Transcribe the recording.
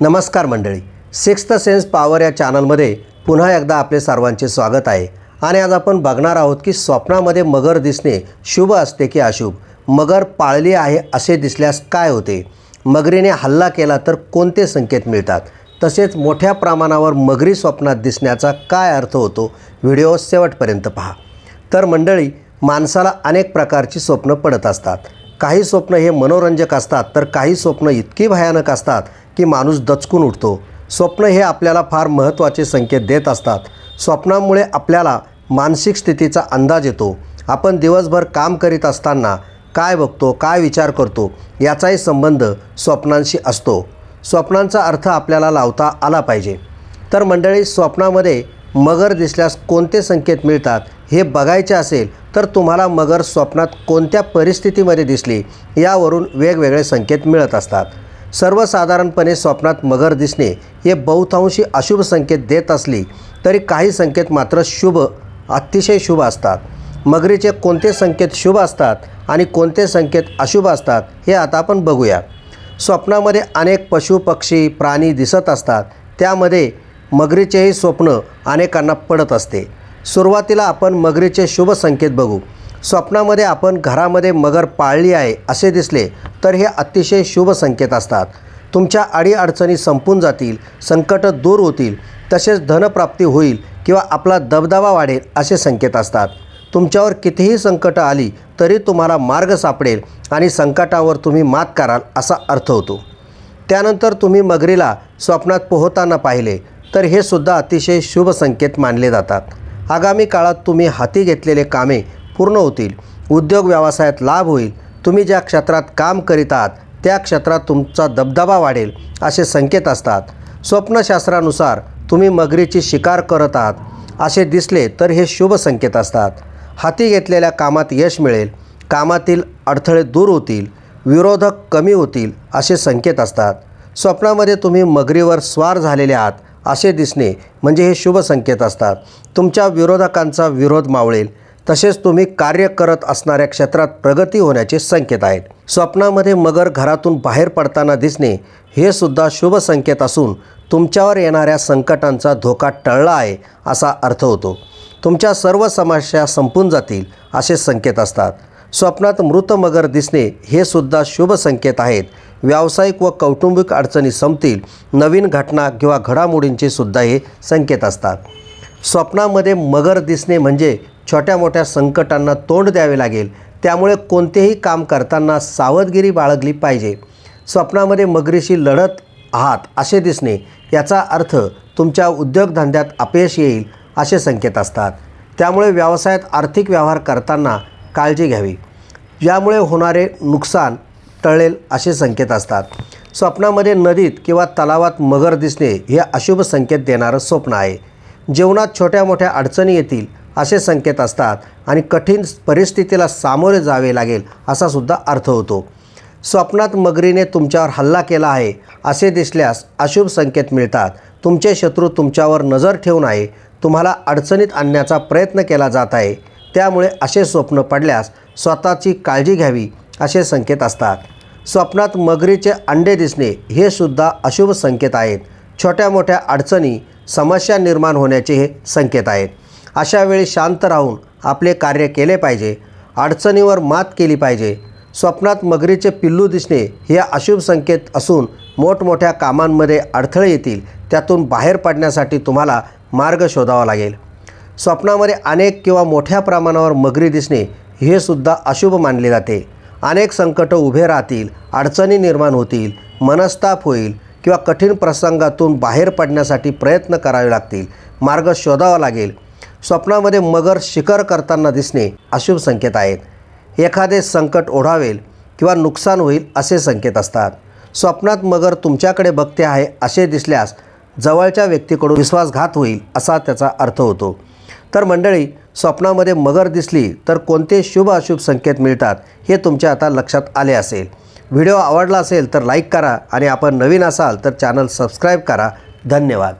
नमस्कार मंडळी. Sixth sense power या चॅनलमध्ये पुन्हा एकदा आपले सर्वांचे स्वागत आहे. आणि आज आपण बघणार आहोत की स्वप्नामध्ये मगर दिसणे शुभ असते की अशुभ? मगर पाळली आहे असे दिसल्यास काय होते? मगरीने हल्ला केला तर कोणते संकेत मिळतात? तसेच मोठ्या प्रमाणावर मगरी स्वप्नात दिसण्याचा काय अर्थ होतो? व्हिडिओ शेवटपर्यंत पहा. तर मंडळी माणसाला अनेक प्रकारची स्वप्न पडत असतात. काही स्वप्न हे मनोरंजक असतात तर काही स्वप्न इतकी भयानक असतात की माणूस दचकून उठतो. स्वप्न हे आपल्याला फार महत्त्वाचे संकेत देत असतात. स्वप्नामुळे आपल्याला मानसिक स्थितीचा अंदाज येतो. आपण दिवसभर काम करीत असताना काय बघतो काय विचार करतो याचाही संबंध स्वप्नांशी असतो. स्वप्नांचा अर्थ आपल्याला लावता आला पाहिजे. तर मंडळी स्वप्नामध्ये मगर दिसल्यास कोणते संकेत मिळतात हे बघायचे असेल तर तुम्हाला मगर स्वप्नात कोणत्या परिस्थितीमध्ये दिसली यावरून वेगवेगळे संकेत मिळत असतात. सर्वसाधारणपणे स्वप्नात मगर दिसणे हे बहुतांशी अशुभ संकेत देत असली तरी काही संकेत मात्र शुभ अतिशय शुभ असतात. मगरीचे कोणते संकेत शुभ असतात आणि कोणते संकेत अशुभ असतात हे आता आपण बघूया. स्वप्नामध्ये अनेक पशु पक्षी प्राणी दिसत असतात. त्यामध्ये मगरीचेही स्वप्न अनेकांना पडत असते. सुरुवातीला आपण मगरीचे शुभ संकेत बघू. स्वप्नामध्ये आपण घरामध्ये मगर पाळली आहे असे दिसले तर हे अतिशय शुभ संकेत असतात. तुमच्या अडीअडचणी संपून जातील संकटं दूर होतील तसेच धनप्राप्ती होईल किंवा आपला दबदबा वाढेल असे संकेत असतात. तुमच्यावर कितीही संकटं आली तरी तुम्हाला मार्ग सापडेल आणि संकटावर तुम्ही मात कराल असा अर्थ होतो. त्यानंतर तुम्ही मगरीला स्वप्नात पोहताना पाहिले तर हे सुद्धा अतिशय शुभ संकेत मानले जातात. आगामी काळात तुम्ही हाती घेतलेले कामे पूर्ण होतील. उद्योग व्यवसायात लाभ होईल. तुम्ही ज्या क्षेत्रात काम करीत आहात त्या क्षेत्रात तुमचा दबदबा वाढेल असे संकेत असतात. स्वप्नशास्त्रानुसार तुम्ही मगरीची शिकार करत आहात असे दिसले तर हे शुभ संकेत असतात. हाती घेतलेल्या कामात यश मिळेल. कामातील अडथळे दूर होतील. विरोधक कमी होतील असे संकेत असतात. स्वप्नामध्ये तुम्ही मगरीवर स्वार झालेले आहात असे दिसणे म्हणजे हे शुभ संकेत असतात. तुमच्या विरोधकांचा विरोध मावळेल. तसेच तुम्ही कार्य करत असणाऱ्या क्षेत्रात प्रगती होण्याचे संकेत आहेत. स्वप्नामध्ये मगर घरातून बाहेर पडताना दिसणे हे सुद्धा शुभ संकेत असून तुमच्यावर येणाऱ्या संकटांचा धोका टळला आहे असा अर्थ होतो. तुमच्या सर्व समस्या संपून जातील असे संकेत असतात. स्वप्नात मृत मगर दिसणे हे सुद्धा शुभ संकेत आहेत. व्यावसायिक व कौटुंबिक अडचणी संपतील. नवीन घटना किंवा घडामोडींचे सुद्धा हे संकेत असतात. स्वप्नामध्ये मगर दिसणे म्हणजे छोट्या मोठ्या संकटांना तोंड द्यावे लागेल. त्यामुळे कोणतेही काम करताना सावधगिरी बाळगली पाहिजे. स्वप्नामध्ये मगरीशी लढत आहात असे दिसणे याचा अर्थ तुमच्या उद्योगधंद्यात अपयश येईल असे संकेत असतात. त्यामुळे व्यवसायात आर्थिक व्यवहार करताना काळजी घ्यावी. यामुळे होणारे नुकसान टळेल असे संकेत असतात. स्वप्नामध्ये नदीत किंवा तलावात मगर दिसणे हे अशुभ संकेत देणारं स्वप्न आहे. जीवनात छोट्या मोठ्या अडचणी येतील असे संकेत असतात आणि कठीण परिस्थितीला सामोरे जावे लागेल असा सुद्धा अर्थ होतो. स्वप्नात मगरीने तुमच्यावर हल्ला केला आहे असे दिसल्यास अशुभ संकेत मिळतात. तुमचे शत्रू तुमच्यावर नजर ठेवून आहे. तुम्हाला अडचणीत आणण्याचा प्रयत्न केला जात आहे. त्यामुळे असे स्वप्न पडल्यास स्वतःची काळजी घ्यावी असे संकेत असतात. स्वप्नात मगरीचे अंडे दिसणे हे सुद्धा अशुभ संकेत आहेत. छोट्या मोठ्या अडचणी समस्या निर्माण होण्याचे हे संकेत आहेत. अशा वेळी शांत राहून आपले कार्य केले पाहिजे. अडचणीवर मात केली पाहिजे. स्वप्नात मगरीचे पिल्लू दिसणे हे अशुभ संकेत असून मोठमोठ्या कामांमध्ये अडथळे येतील त्यातून बाहेर पडण्यासाठी तुम्हाला मार्ग शोधावा लागेल. स्वप्नामध्ये अनेक किंवा मोठ्या प्रमाणावर मगरी दिसणे हे सुद्धा अशुभ मानले जाते. अनेक संकटं उभे राहतील अडचणी निर्माण होतील मनस्ताप होईल किंवा कठीण प्रसंगातून बाहेर पडण्यासाठी प्रयत्न करावे लागतील मार्ग शोधावा लागेल. स्वप्नामध्ये मगर शिकार करताना दिसणे अशुभ संकेत आहेत. एखादे संकट ओढावेल किंवा नुकसान होईल असे संकेत असतात. स्वप्नात मगर तुमच्याकडे बघते आहे असे दिसल्यास जवळच्या व्यक्तीकडून विश्वासघात होईल असा त्याचा अर्थ होतो. तर मंडळी स्वप्नामध्ये मगर दिसली तर कोणते शुभ अशुभ संकेत मिळतात हे तुमच्या आता लक्षात आले असेल. व्हिडिओ आवडला असेल तर लाईक करा आणि आपण नवीन असाल तर चॅनल सबस्क्राईब करा. धन्यवाद.